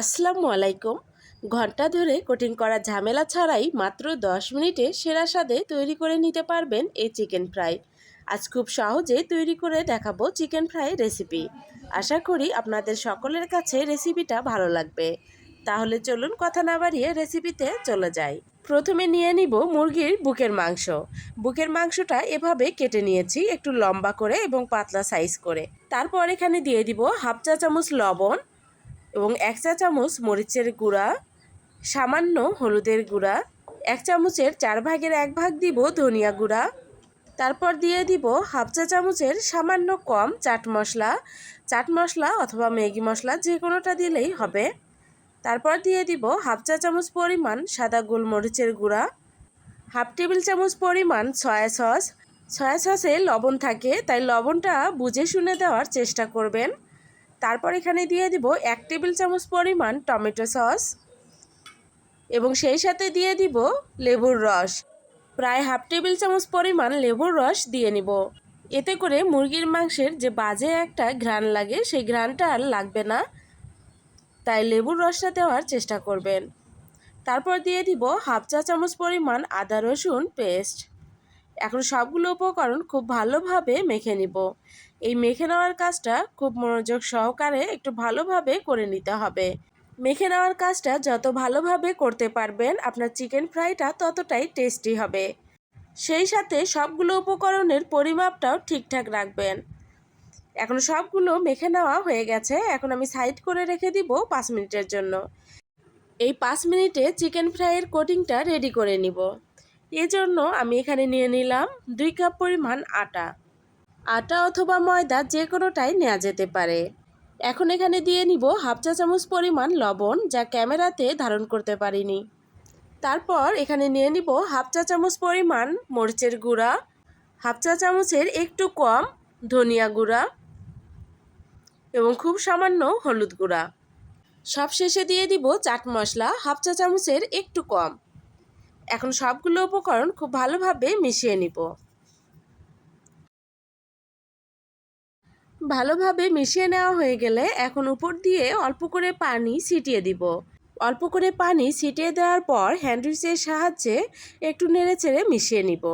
আসসালামু আলাইকুম। ঘণ্টা ধরে কোটিং করা ঝামেলা ছাড়াই মাত্র দশ মিনিটে সেরা স্বাদে তৈরি করে নিতে পারবেন এই চিকেন ফ্রাই। আজ খুব সহজে তৈরি করে দেখাবো চিকেন ফ্রাই রেসিপি। আশা করি আপনাদের সকলের কাছে রেসিপিটা ভালো লাগবে। তাহলে চলুন কথা না বাড়িয়ে রেসিপিতে চলে যাই। প্রথমে নিয়ে নিব মুরগির বুকের মাংস। বুকের মাংসটা এভাবে কেটে নিয়েছি একটু লম্বা করে এবং পাতলা সাইজ করে। তারপর এখানে দিয়ে দিব হাফ চা চামচ লবণ এবং এক চা চামচ মরিচের গুঁড়া, সামান্য হলুদের গুঁড়া, এক চামচের চার ভাগের এক ভাগ দিব ধনিয়া গুঁড়া। তারপর দিয়ে দিব হাফ চা চামচের সামান্য কম চাট মশলা। চাট মশলা অথবা ম্যাগি মশলা যে কোনোটা দিলেই হবে। তারপর দিয়ে দিব হাফ চা চামচ পরিমাণ সাদা গোলমরিচের গুঁড়া, হাফ টেবিল চামচ পরিমাণ সয়া সস। সয়া সসে লবণ থাকে, তাই লবণটা বুঝে শুনে দেওয়ার চেষ্টা করবেন। তারপর এখানে দিয়ে দিব এক টেবিল চামচ পরিমাণ টমেটো সস এবং সেই সাথে দিয়ে দিব লেবুর রস। প্রায় হাফ টেবিল চামচ পরিমাণ লেবুর রস দিয়ে নিব। এতে করে মুরগির মাংসের যে বাজে একটা ঘ্রাণ লাগে, সেই ঘ্রাণটা আর লাগবে না। তাই লেবুর রসটা দেওয়ার চেষ্টা করবেন। তারপর দিয়ে দিব হাফ চা চামচ পরিমাণ আদা রসুন পেস্ট। এখন সবগুলো উপকরণ খুব ভালোভাবে মেখে নিব। এই মেখে নেওয়ার কাজটা খুব মনোযোগ সহকারে একটু ভালোভাবে করে নিতে হবে। মেখে নেওয়ার কাজটা যত ভালোভাবে করতে পারবেন, আপনার চিকেন ফ্রাইটা ততটাই টেস্টি হবে। সেই সাথে সবগুলো উপকরণের পরিমাপটাও ঠিকঠাক রাখবেন। এখন সবগুলো মেখে নেওয়া হয়ে গেছে। এখন আমি সাইড করে রেখে দিব পাঁচ মিনিটের জন্য। এই পাঁচ মিনিটে চিকেন ফ্রাইয়ের কোটিংটা রেডি করে নিব। এজন্য আমি এখানে নিয়ে নিলাম দুই কাপ পরিমাণ আটা। আটা অথবা ময়দা যে কোনোটাই নেওয়া যেতে পারে। এখন এখানে দিয়ে নিব হাফ চা চামচ পরিমাণ লবণ, যা ক্যামেরাতে ধারণ করতে পারিনি। তারপর এখানে নিয়ে নিব হাফ চা চামচ পরিমাণ মরিচের গুঁড়া, হাফ চা চামচের একটু কম ধনিয়া গুঁড়া এবং খুব সামান্য হলুদ গুঁড়া। সব শেষে দিয়ে দিব চাট মশলা, হাফ চা চামচের একটু কম। এখন সবগুলো উপকরণ খুব ভালোভাবে মিশিয়ে নিব। ভালোভাবে মিশিয়ে নেওয়া হয়ে গেলে এখন উপর দিয়ে অল্প করে পানি ছিটিয়ে দিব। অল্প করে পানি ছিটিয়ে দেওয়ার পর হ্যান্ডউইচের সাহায্যে একটু নেড়ে চেড়ে মিশিয়ে নিব।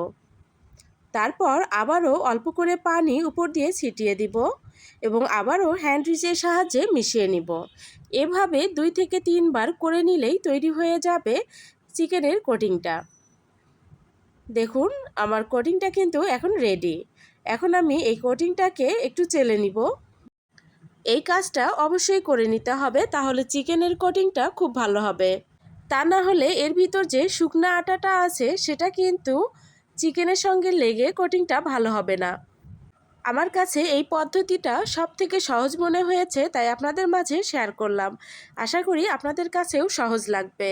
তারপর আবারও অল্প করে পানি উপর দিয়ে ছিটিয়ে দিব এবং আবারও হ্যান্ডউইচের সাহায্যে মিশিয়ে নিব। এভাবে দুই থেকে তিনবার করে নিলেই তৈরি হয়ে যাবে চিকেনের কোটিংটা। দেখুন, আমার কোটিংটা কিন্তু এখন রেডি এখন আমি এই কোটিংটাকে একটু চেলে নিব। এই কাজটা অবশ্যই করে নিতে হবে, তাহলে চিকেনের কোটিংটা খুব ভালো হবে। তা না হলে এর ভিতর যে শুকনো আটাটা আছে, সেটা কিন্তু চিকেনের সঙ্গে লেগে কোটিংটা ভালো হবে না। আমার কাছে এই পদ্ধতিটা সব থেকে সহজ মনে হয়েছে, তাই আপনাদের মাঝে শেয়ার করলাম। আশা করি আপনাদের কাছেও সহজ লাগবে।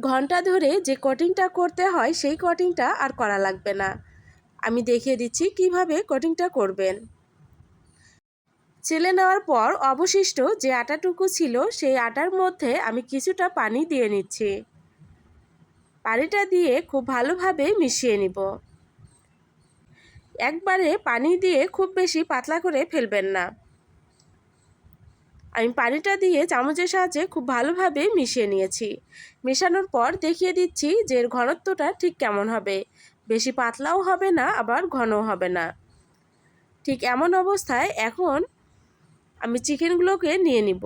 ঘণ্টা ধরে যে কটিংটা করতে হয়, সেই কটিংটা আর করা লাগবে না। আমি দেখিয়ে দিচ্ছি কীভাবে কটিংটা করবেন। চেলে নেওয়ার পর অবশিষ্ট যে আটাটুকু ছিল, সেই আটার মধ্যে আমি কিছুটা পানি দিয়ে নিচ্ছি। পানিটা দিয়ে খুব ভালোভাবে মিশিয়ে নিব। একবারে পানি দিয়ে খুব বেশি পাতলা করে ফেলবেন না। আমি পানিটা দিয়ে চামচের সাহায্যে খুব ভালোভাবে মিশিয়ে নিয়েছি। মেশানোর পর দেখিয়ে দিচ্ছি যে এর ঘনত্বটা ঠিক কেমন হবে। বেশি পাতলাও হবে না, আবার ঘনও হবে না। ঠিক এমন অবস্থায় এখন আমি চিকেনগুলোকে নিয়ে নিব।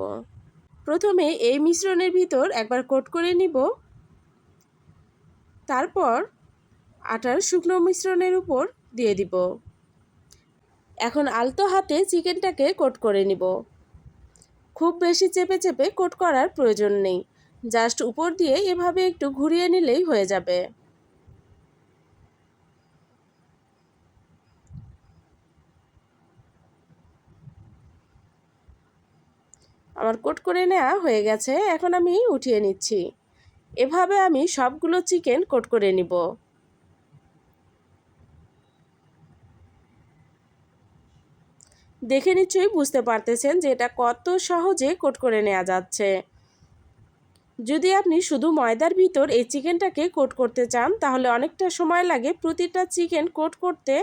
প্রথমে এই মিশ্রণের ভিতর একবার কোট করে নিব। তারপর আটার শুকনো মিশ্রণের উপর দিয়ে দিব। এখন আলতো হাতে চিকেনটাকে কোট করে নিব। খুব বেশি চেপে চেপে কোট করার প্রয়োজন নেই। জাস্ট উপর দিয়ে এভাবে একটু ঘুরিয়ে নিলেই হয়ে যাবে। আমার কোট করে নেওয়া হয়ে গেছে, এখন আমি উঠিয়ে নিচ্ছি। এভাবে আমি সবগুলো চিকেন কোট করে নিব। দেখে নিশ্চয়ই বুঝতে পারতেছেন যে এটা কত সহজে কোট করে নেওয়া যাচ্ছে। যদি আপনি শুধু ময়দার ভিতর এই চিকেনটাকে কোট করতে চান, তাহলে অনেকটা সময় লাগে প্রতিটা চিকেন কোট করতে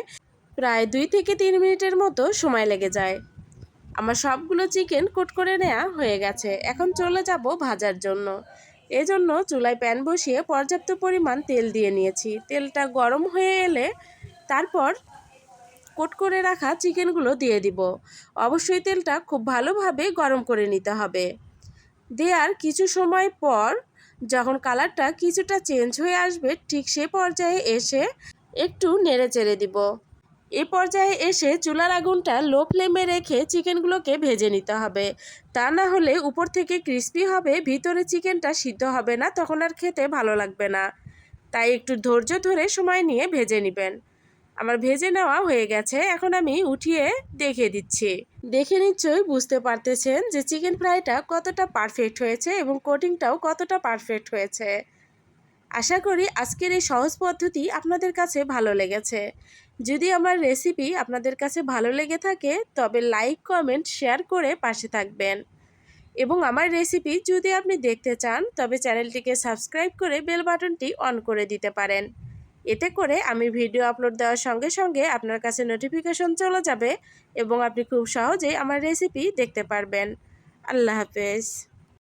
প্রায় দুই থেকে তিন মিনিটের মতো সময় লেগে যায়। আমার সবগুলো চিকেন কোট করে নেওয়া হয়ে গেছে। এখন চলে যাব ভাজার জন্য। এজন্য চুলায় প্যান বসিয়ে পর্যাপ্ত পরিমাণ তেল দিয়ে নিয়েছি। তেলটা গরম হয়ে এলে তারপর কোট করে রাখা চিকেনগুলো দিয়ে দিব। অবশ্যই তেলটা খুব ভালোভাবে গরম করে নিতে হবে। দেওয়ার কিছু সময় পর যখন কালারটা কিছুটা চেঞ্জ হয়ে আসবে, ঠিক সে পর্যায়ে এসে একটু নেড়ে চেড়ে দিব। এ পর্যায়ে এসে চুলার আগুনটা লো ফ্লেমে রেখে চিকেনগুলোকে ভেজে নিতে হবে। তা না হলে উপর থেকে ক্রিস্পি হবে, ভিতরে চিকেনটা সিদ্ধ হবে না, তখন আর খেতে ভালো লাগবে না। তাই একটু ধৈর্য ধরে সময় নিয়ে ভেজে নেবেন। আমার ভেজে নেওয়া হয়ে গেছে। এখন আমি উঠিয়ে দেখে দিচ্ছি। দেখে নিশ্চয়ই বুঝতে পারতেছেন যে চিকেন ফ্রাইটা কতটা পারফেক্ট হয়েছে এবং কোটিংটাও কতটা পারফেক্ট হয়েছে। আশা করি আজকের এই সহজ পদ্ধতি আপনাদের কাছে ভালো লেগেছে। যদি আমার রেসিপি আপনাদের কাছে ভালো লেগে থাকে, তবে লাইক, কমেন্ট, শেয়ার করে পাশে থাকবেন। এবং আমার রেসিপি যদি আপনি দেখতে চান, তবে চ্যানেলটিকে সাবস্ক্রাইব করে বেল বাটনটি অন করে দিতে পারেন। এতে করে আমি ভিডিও আপলোড দেওয়ার সঙ্গে সঙ্গে আপনার কাছে নোটিফিকেশন চলে যাবে এবং আপনি খুব সহজেই আমার রেসিপি দেখতে পারবেন। আল্লাহ হাফেজ।